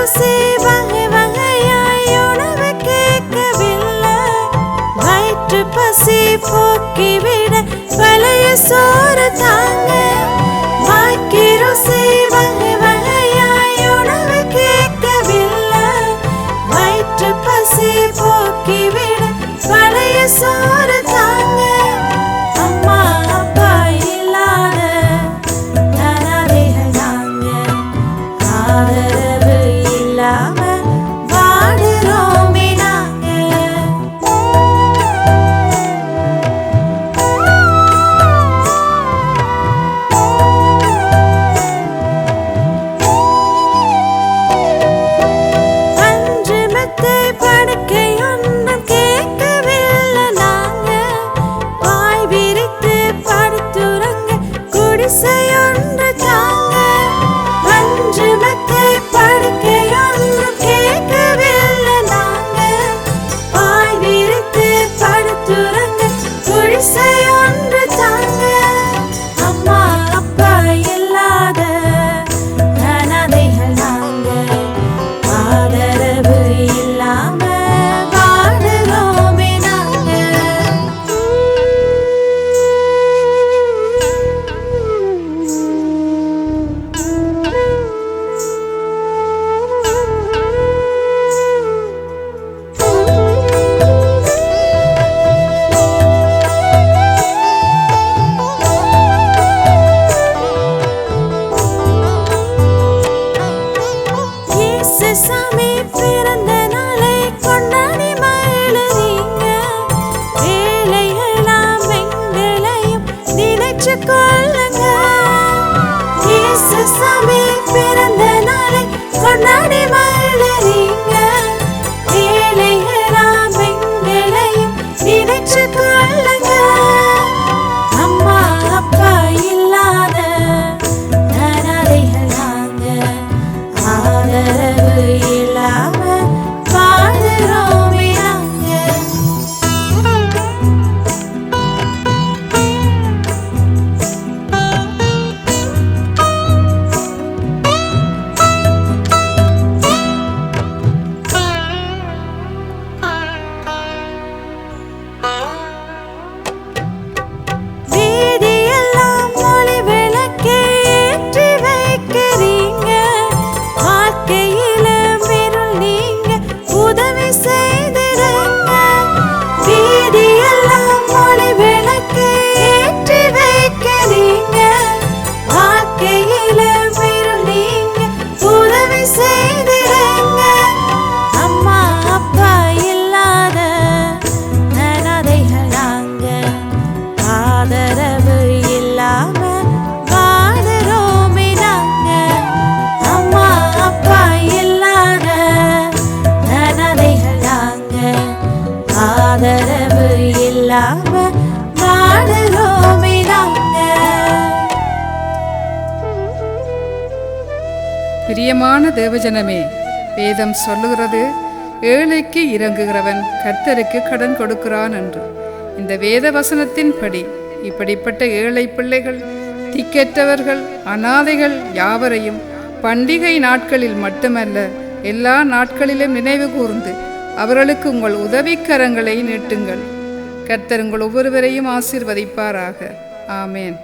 ருசி வகை வகையாய் உணவு கேட்கவில்லை. வயிற்று பசி போக்கிவிட பழைய சோறு தாங்க. வாக்கி ருசி வகை வகையாய் உணவு கேட்கவில்லை. வயிற்று பசி குடிசை இயேசு சாமி பிறந்த பிரியமான தேவஜனமே வேதம் சொல்லுகிறது ஏழைக்கு இறங்குகிறவன் கர்த்தருக்கு கடன் கொடுக்கிறான் என்று. இந்த வேத வசனத்தின்படி இப்படிப்பட்ட ஏழை பிள்ளைகள் திக்கற்றவர்கள் அனாதைகள் யாவரையும் பண்டிகை நாட்களில் மட்டுமல்ல எல்லா நாட்களிலும் நினைவு கூர்ந்து அவர்களுக்கு உங்கள் உதவிக்கரங்களை நீட்டுங்கள். கர்த்தர் உங்கள் ஒவ்வொருவரையும் ஆசீர்வதிப்பாராக. ஆமேன்.